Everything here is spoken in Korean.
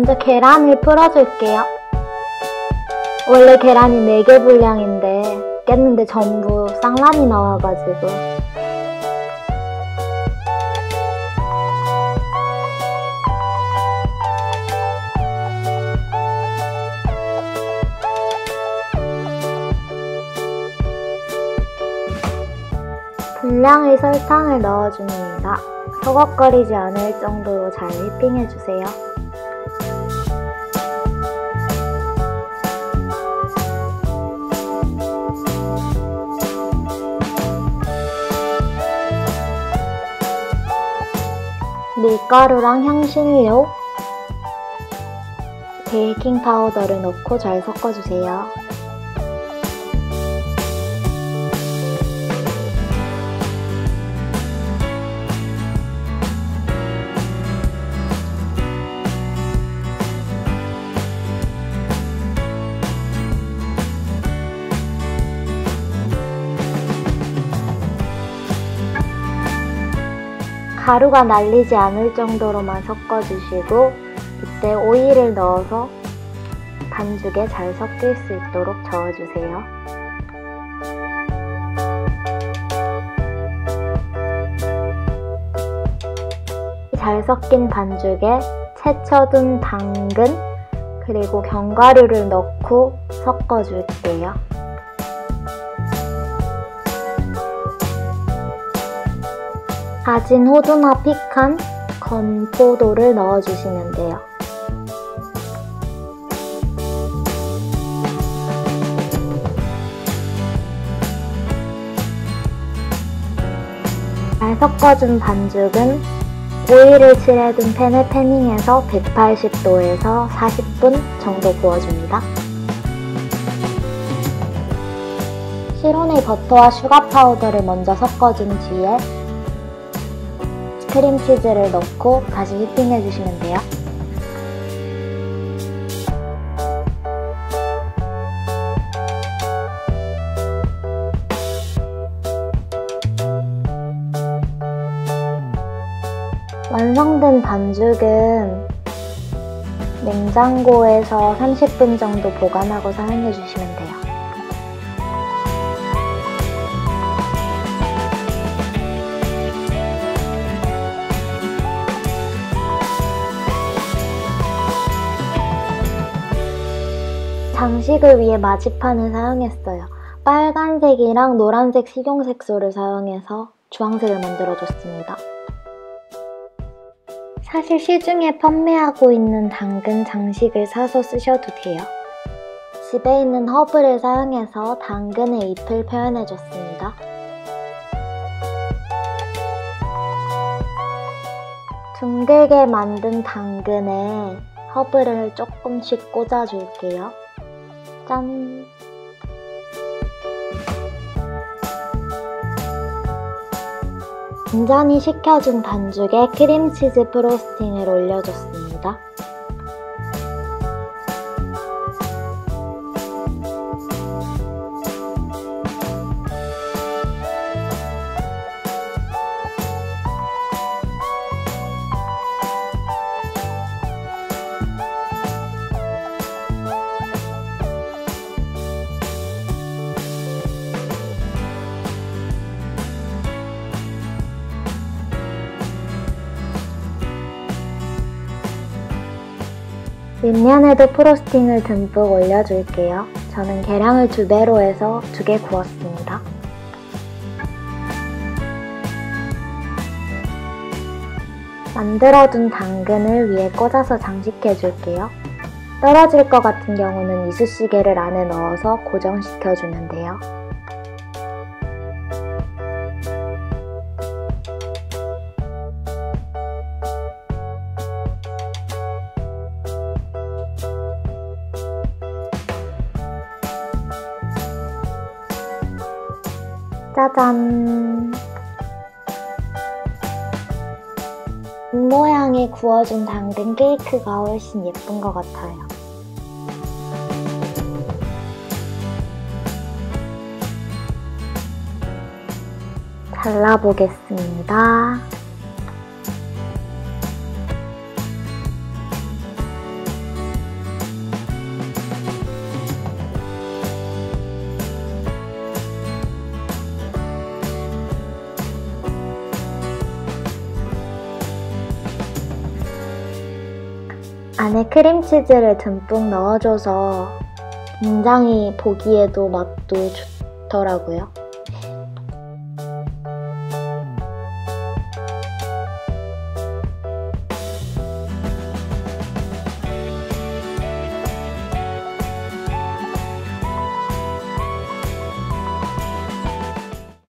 먼저 계란을 풀어줄게요. 원래 계란이 4개 분량인데 깼는데 전부 쌍란이 나와가지고 분량의 설탕을 넣어줍니다. 서걱거리지 않을 정도로 잘 휘핑해주세요. 밀가루랑 향신료, 베이킹 파우더를 넣고 잘 섞어주세요. 가루가 날리지 않을 정도로만 섞어주시고 이때 오일을 넣어서 반죽에 잘 섞일 수 있도록 저어주세요. 잘 섞인 반죽에 채쳐둔 당근 그리고 견과류를 넣고 섞어줄게요. 다진 호두나 피칸, 건포도를 넣어주시면 돼요. 잘 섞어준 반죽은 오일을 칠해둔 팬에 패닝해서 180도에서 40분 정도 구워줍니다. 시로네 버터와 슈가 파우더를 먼저 섞어준 뒤에 크림치즈를 넣고 다시 휘핑해 주시면 돼요. 완성된 반죽은 냉장고에서 30분 정도 보관하고 사용해 주시면 돼요. 장식을 위해 마지판을 사용했어요. 빨간색이랑 노란색 식용색소를 사용해서 주황색을 만들어줬습니다. 사실 시중에 판매하고 있는 당근 장식을 사서 쓰셔도 돼요. 집에 있는 허브를 사용해서 당근의 잎을 표현해줬습니다. 둥글게 만든 당근에 허브를 조금씩 꽂아줄게요. 짠! 완전히 식혀준 반죽에 크림치즈 프로스팅을 올려줬습니다. 윗면에도 프로스팅을 듬뿍 올려줄게요. 저는 계량을 두 배로 해서 두개 구웠습니다. 만들어둔 당근을 위에 꽂아서 장식해줄게요. 떨어질 것 같은 경우는 이쑤시개를 안에 넣어서 고정시켜주면 돼요. 짜잔! 입모양의 구워준 당근 케이크가 훨씬 예쁜 것 같아요. 잘라보겠습니다. 안에 크림치즈를 듬뿍 넣어줘서 굉장히 보기에도 맛도 좋더라고요.